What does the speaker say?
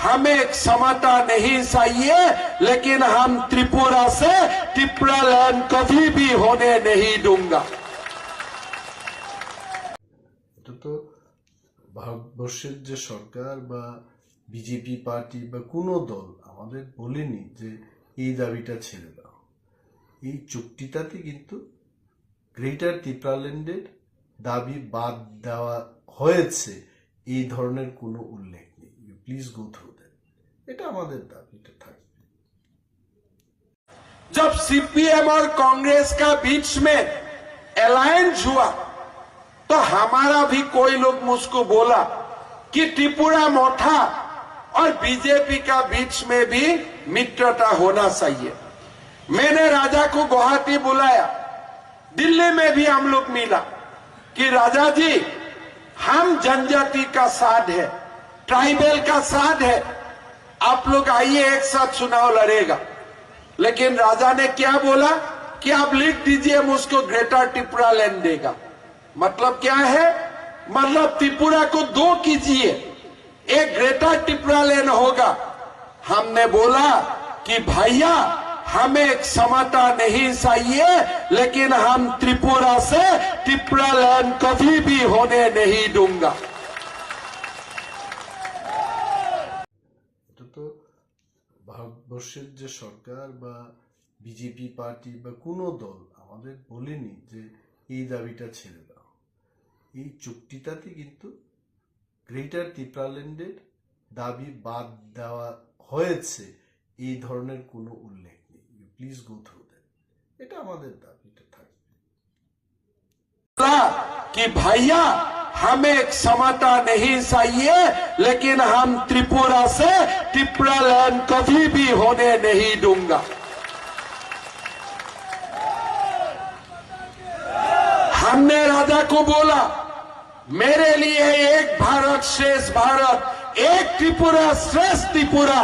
हमें एक समता नहीं चाहिए लेकिन हम त्रिपुरा से टिपुरा लैंड कभी भी होने नहीं दूंगा এটা তো ভারতবর্ষের যে সরকার বা বিজেপি পার্টি বা কোনো দল আমাদের বলেনি যে এই দাবিটা ছেড়ে দাও এই চুক্তিটাতে কিন্তু গ্রেটার টিপ্রাল্যান্ডের দাবি বাদ দেওয়া হয়েছে এই ধরনের কোনো উল্লেখ নেই প্লিজ গো থ্রু দ্যাট এটা আমাদের দাবি এটা থাকবে जब सीपीएम और कांग्रेस का बीच में अलायंस हुआ तो हमारा भी कोई लोग मुझको बोला कि त्रिपुरा मोठा और बीजेपी का बीच में भी मित्रता होना चाहिए मैंने राजा को गुवाहाटी बुलाया दिल्ली में भी हम लोग मिला कि राजा जी हम जनजाति का साथ है ट्राइबल का साथ है। आप लोग आइए, एक साथ चुनाव लड़ेगा। लेकिन राजा ने क्या बोला? कि आप लिख दीजिए मुझको ग्रेटर त्रिपुरा लैंड देगा। मतलब क्या है? मतलब त्रिपुरा को दो कीजिए। एक ग्रेटर त्रिपुरा लैंड होगा। हमने बोला कि भैया, हमें एक समता नहीं चाहिए, लेकिन हम त्रिपुरा से त्रिपुरा लैंड कभी भी होने नहीं दूँगा। তো ভারতবর্ষের যে সরকার বা বিজেপি পার্টি বা কোনো দল আমাদের বলেনি যে এই দাবিটা ছেড়ে দাও। এই চুক্তিটাতে কিন্তু গ্রেটার ত্রিপ্রাল্যান্ডের দাবি বাদ দেওয়া হয়েছে, এই ধরনের কোনো উল্লেখ নেই। প্লিজ গো থ্রু এটা আমাদের দাবিটা থাকবে। কি ভাইয়া हमें एक समता नहीं चाहिए, लेकिन हम त्रिपुरा से त्रिपुरा लैंड कभी भी होने नहीं दूँगा। हमने राजा को बोला, मेरे लिए एक भारत श्रेष्ठ भारत, एक त्रिपुरा श्रेष्ठ त्रिपुरा